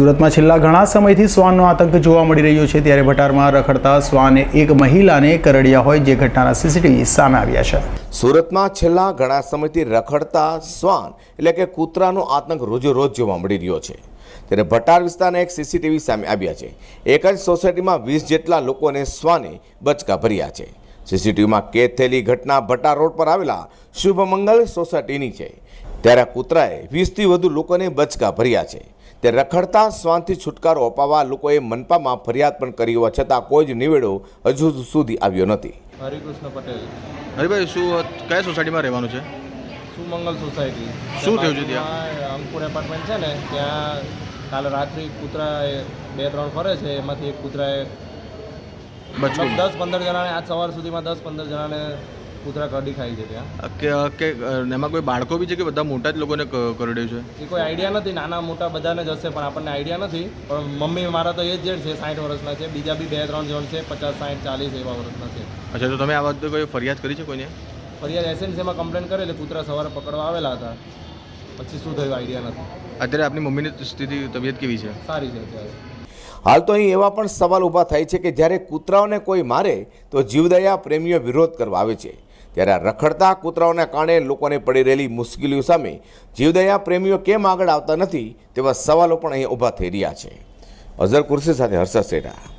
સુરતમાં છેલ્લા ઘણા સમયથી શ્વાનનો આતંક જોવા મળી રહ્યો છે. ત્યારે ભટારમાં રખડતા શ્વાને એક મહિલાને કરડ્યા હોય જે ઘટનાના સીસીટીવી સામે આવ્યા છે. સુરતમાં છેલ્લા ઘણા સમયથી રખડતા શ્વાન એટલે કે કૂતરાનો આતંક રોજેરોજ જોવા મળી રહ્યો છે. ત્યારે ભટાર વિસ્તારના એક સીસીટીવી સામે આવ્યા છે. એક જ સોસાયટીમાં વીસ જેટલા લોકોને શ્વાને બચકા ભર્યા છે. સીસીટીવીમાં કેદ થયેલી ઘટના ભટાર રોડ પર આવેલા શુભમંગલ સોસાયટીની છે. ત્યારે કૂતરાએ વીસથી વધુ લોકોને બચકા ભર્યા છે. તે રખડતા શ્વાનથી છુટકારો અપાવવા લોકોએ મનપામાં ફરિયાદ પણ કરી હોવા છતાં કોઈ જ નિવેડો હજુ સુધી આવ્યો નથી. હરિકૃષ્ણ પટેલ. હરિભાઈ શું કયા સોસાયટીમાં રહેવાનું છે? સુમંગલ સોસાયટી. શું થયું છે ત્યાં? અંકુર એપાર્ટમેન્ટ છે ને ત્યાં કાલે રાત્રે કૂતરા એ બે ત્રણ ફરે છે એમાંથી એક કૂતરાએ દસ પંદર જણાને આજ સવાર સુધીમાં દસ પંદર જણાને કૂતરા કરડી ખાઈ છે ત્યાં. કે કે એમાં કોઈ બાળકો બી છે કે બધા મોટા જ લોકોને કરડ્યું છે? એ કોઈ આઈડિયા નથી નાના મોટા બધાને જ હશે પણ આપણને આઈડિયા નથી. પણ મમ્મી મારા તો એ જ છે સાઠ વર્ષના છે બીજા બી બે ત્રણ જણ છે પચાસ સાઠ ચાલીસ એવા વર્ષના છે. અચ્છા તો તમે આ વખતે કોઈ ફરિયાદ કરી છે કોઈને? ફરિયાદ એસએનસીમાં કમ્પ્લેન કરેલી કૂતરા સવારે પકડવા આવેલા હતા. પછી શું થયું આઈડિયા નથી. અત્યારે આપની મમ્મીની સ્થિતિ તબિયત કેવી છે? સારી છે અત્યારે. હાલ તો અહીં એવા પણ સવાલ ઊભા થાય છે કે જ્યારે કૂતરાઓને કોઈ મારે તો જીવદયા પ્રેમીઓ વિરોધ કરવા આવે છે. ત્યારે આ રખડતા કૂતરાઓના કારણે લોકોને પડી રહેલી મુશ્કેલીઓ સામે જીવદયા પ્રેમીઓ કેમ આગળ આવતા નથી તેવા સવાલો પણ અહીં ઊભા થઈ રહ્યા છે. અઝર કુર્સી સાથે હર્ષદ સેઠા